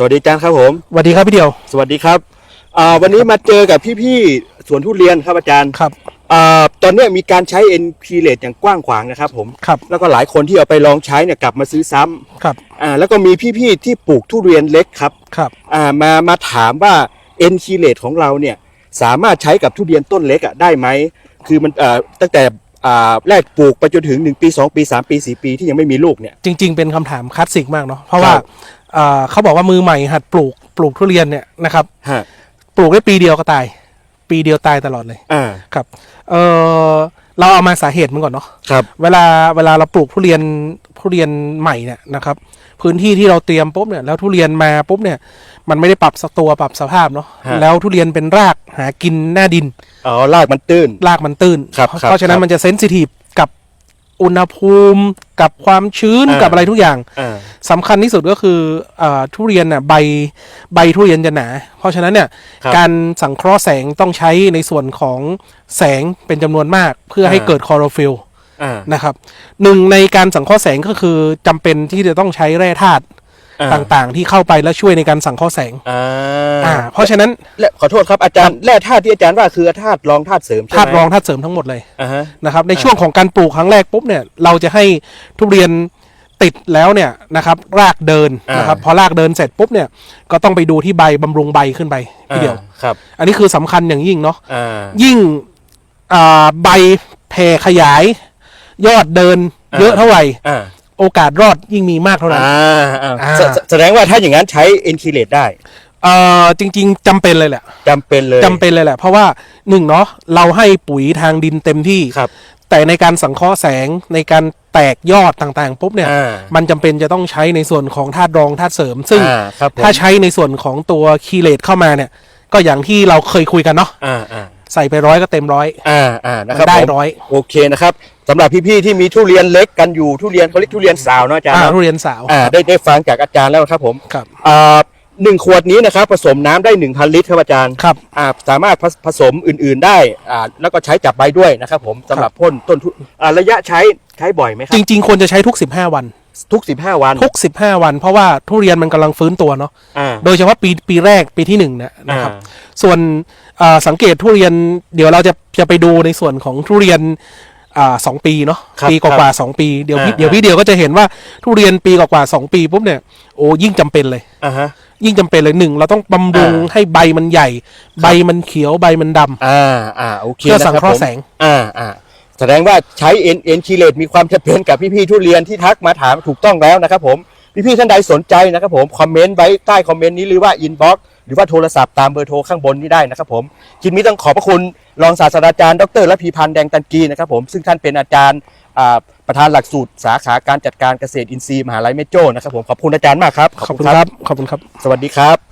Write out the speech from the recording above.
สวัสดีอาจารย์ครับผมสวัสดีครับพี่เดียว สวัสดีครับอ่าวันนี้มาเจอกับพี่ๆสวนทุเรียนครับอาจารย์ครับอ่าตอนเนี้ยมีการใช้ NP เลทอย่างกว้างขวางนะครับผมครับแล้วก็หลายคนที่เอาไปลองใช้เนี่ยกลับมาซื้อซ้ำครับอ่าแล้วก็มีพี่ๆที่ปลูกทุเรียนเล็กครับครับอ่ามามาถามว่า NP เลทของเราเนี่ยสามารถใช้กับทุเรียนต้นเล็กอะได้ไหมคือมันอ่าตั้งแต่ อ่าแรกปลูกไปจนถึง 1 ปี 2 ปี 3 ปี 4 ปีที่ยังไม่มีลูกเนี่ย จริง ๆ เป็นคำถามคลาสสิกมากเนาะเพราะว่าครับอ่าเขาบอกว่ามือใหม่หัดปลูกปลูกทุเรียนเนี่ยนะครับ ฮะปลูกได้ปีเดียวก็ตาย ปีเดียวตายตลอดเลยอ่าครับเออเราเอามาสาเหตุมันก่อนเนาะครับ เวลาเวลาเราปลูกทุเรียนทุเรียนใหม่เนี่ยนะครับ พื้นที่ที่เราเตรียมปุ๊บเนี่ยแล้วทุเรียนมาปุ๊บเนี่ย มันไม่ได้ปรับสตัวปรับสภาพเนาะฮะ แล้วทุเรียนเป็นรากหากินหน้าดิน อ๋อรากมันตื้น รากมันตื้น ครับเพราะฉะนั้คนรับมันจะเซนซิทีฟกับอุณหภูมิกับความชื้นอ่ากั กับอะไรทุกอย่างอ่า สำคัญที่สุดก็คืออาทุเรียนน่ะใบใบทุเรียนจะหนา เพราะฉะนั้นเนี่ยครับการสังเคราะห์แสงต้องใช้ในส่วนของแสงเป็นจำนวนมาก เพื่อให้อ่า เกิดคลอโรฟิลอ่า นะครับหนึ่งในการสังเคราะห์แสงก็คือจำเป็นที่จะต้องใช้แร่ธาตุอ่าต่างๆ ที่เข้าไปแล้วช่วยในการสังเคราะห์แสงอ่าอ่าเพราะฉะนั้นและขอโทษครับอาจารย์แร่ธาตุที่อาจารย์ว่าคือธาตุรองธาตุเสริมใช่ไหมธาตุรองธาตุเสริมทั้งหมดเลยอ่าฮะนะครับในช่วงของการปลูกครั้งแรกปุ๊บเนี่ยเราจะให้ทุเรียนติดแล้วเนี่ยนะครับรากเดินอ่านนะครับพอรากเดินเสร็จปุ๊บเนี่ยก็ต้องไปดูที่ใบบำรุงใบขึ้นไปทีเดียวอ่าครับ อันนี้คือสำคัญอย่างยิ่งเนาะอ่ายิ่งอ่าใบแผ่ขยาย ยอดเดินอ่าเยอะเท่าไหร่อ่าโอกาสรอดยิ่งมีมากเท่านั้น อ่าอ่าอ่า แสแสดงว่าถ้าอย่างนั้นใช้เอนคิเลตได้เอ่อจริง ๆจำเป็นเลยแหละจำเป็นเลยจำเป็นเลยแหละ เพราะว่าหนึ่งเนาะเราให้ปุ๋ยทางดินเต็มที่ ครับแต่ในการสังเคราะห์แสงในการแตกยอดต่างๆปุ๊บเนี่ย อ่ามันจำเป็นจะต้องใช้ในส่วนของธาตุรองธาตุเสริม ซึ่งอ่าครับผมถ้าใช้ในส่วนของตัวคีเลตเข้ามาเนี่ย ก็อย่างที่เราเคยคุยกันเนาะอ่าอ่า ใส่ไปร้อยก็เต็มร้อย อ่าอ่านะครับมันได้ผมร้อย โอเคนะครับ สำหรับพี่ๆที่มีทุเรียนเล็กกันอยู่ทุเรียนเขาเรียกทุเรียนสาวเนาะอาจารย์อ่าเนาะทุเรียนสาวอ่าได้ได้ฟังจากอาจารย์แล้วครับผมครับอ่าหนึ่งขวดนี้นะครับผสมน้ำได้ 1,000 ลิตรครับอาจารย์ครับ อ่าสามารถผสผสมอื่นๆได้อ่าแล้วก็ใช้จับใบด้วยนะครับผมสำหรับพ่นต้นทุอ่าระยะใช้ใช้บ่อยไหมครัจบริง ๆ ควรจะใช้ทุก 15 วัน ทุก 15 วันทุก 15 วัน เพราะว่าทุเรียนมันกำลังฟื้นตัวเนาะอ่า โดยเฉพาะปีปีแรกปีที่หนึ่งเนี่ยนะครับ อ่า ส่วนอ่าสังเกตทุเรียนเดี๋ยวเราจะจะไปดูในส่วนของทุเรียน อ่าสองปีเนาะครับปีกว่าๆสองปีเดี๋ยวพี่อ่า เดี๋ยวพี่เดียวก็จะเห็นว่าทุเรียนปีกว่าๆสองปีปุ๊บเนี่ยโอ้ยิ่งจำเป็นเลย อ่าฮะ ยิ่งจำเป็นเลยหนึ่งเราต้องบำรุงอ่า ให้ใบมันใหญ่ ใบมันเขียวใบมันดำ อ่าอ่าโอเคเพื่อสังนะเคราะห์ผมแสงอ่าอ่าแสดงว่าใช้เอ็นเอ็นคีเลตมีความจำเป็นกับพี่ๆทุเรียนที่ทักมาถามถูกต้องแล้วนะครับผม พี่ๆท่านใดสนใจนะครับผมคอมเมนต์ไว้ใต้คอมเมนต์นี้หรือว่าอินบ็อกหรือว่าโทรศัพท์ตามเบอร์โทรข้างบนนี้ได้นะครับผมคิดนี้ต้องขอบพระคุณรองศาสตราจารย์ดรและพีพันธ์แดงตันกีนะครับผมซึ่งท่านเป็นอาจารย์อ่าประธานหลักสูตรสาขาการจัดการเกษตรอินทรีย์มหาลัยเมโจ้นะครับผมขอบคุณอาจารย์มากครับขอบคุณครับขอบคุณครับ สวัสดีครับ